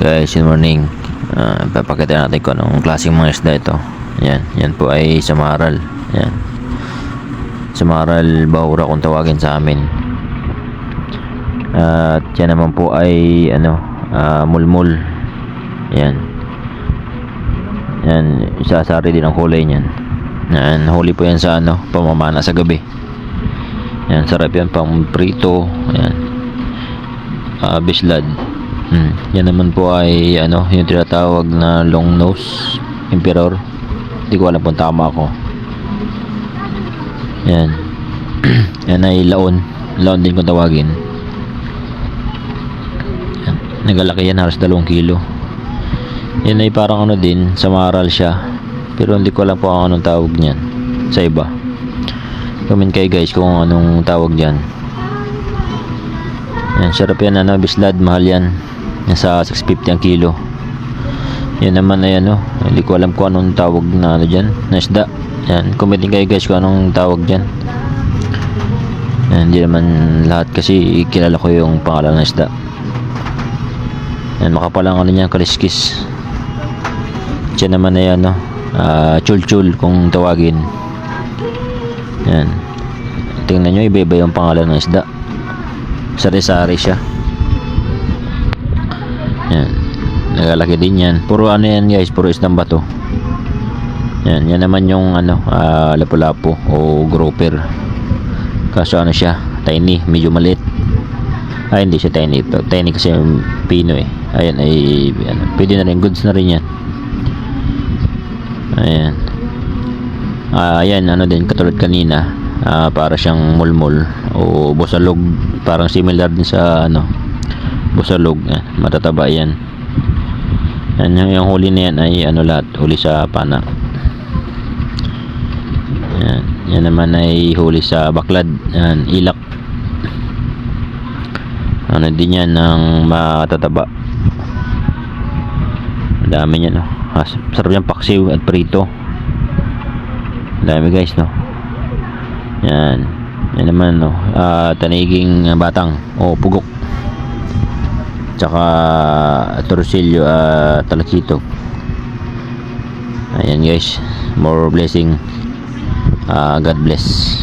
Guys, good morning. Uh, papakita natin kung anong klaseng mga isda ito. Yan, yan po ay samaral. Yan. Samaral bahura kung tawagin sa amin. At yan naman po ay ano, ah, mulmul. Yan. Yan, isasari din ang kulay niyan. Yan, huli po yan sa ano, pamamana sa gabi. Yan, sarap yan pang prito. Yan. Ah, bislad. Hmm. Yan naman po ay ano, yung tinatawag na long nose emperor. Hindi ko alam kung tama ako. Yan. yan ay laon. Laon din kung tawagin. Yan. Nagalaki yan halos 2 kilo. Yan ay parang ano din, samaral siya. Pero hindi ko alam po kung anong tawag niyan sa iba. Comment kayo guys kung anong tawag diyan. Yan, sarap yan ano, bislad, mahal yan. Nasa 650 ang kilo. Yan naman ay ano, hindi ko alam kung anong tawag na ano dyan, na. Yan, comment kayo guys kung anong tawag dyan. Yan, hindi naman lahat kasi kilala ko yung pangalan ng isda. Yan, makapalang ano niyan, kaliskis. Diyan naman ay ano, ah, chul-chul kung tawagin. Yan. Tingnan nyo, iba-iba yung pangalan ng isda. Sari-sari siya. Yan. Nagalaki din yan. Puro ano yan guys, puro isdang bato. Yan, yan naman yung ano, ah, lapu-lapu o grouper. Kaso ano siya, tiny, medyo maliit. Ay, hindi siya tiny. Tiny kasi yung pino eh. Ayan, ay, ano, pwede na rin, goods na rin yan. Ayan. Ah, ayan, ano din, katulad kanina, ah, para siyang mulmul o busalog. Parang similar din sa, ano, busalog. Yan, matataba yan. Yan, yung, yung huli na yan ay, ano lahat, huli sa pana. Yan, yan naman ay huli sa baklad. Yan, ilak. Ano din yan ng matataba. Dami niya, no? Ah, sarap yung paksiw at prito. Dami guys, no? Yan. Yan naman, no? Ah, taniging batang o pugok. Tsaka torsilyo at talakito. Ayan guys. More blessing. Ah, God bless.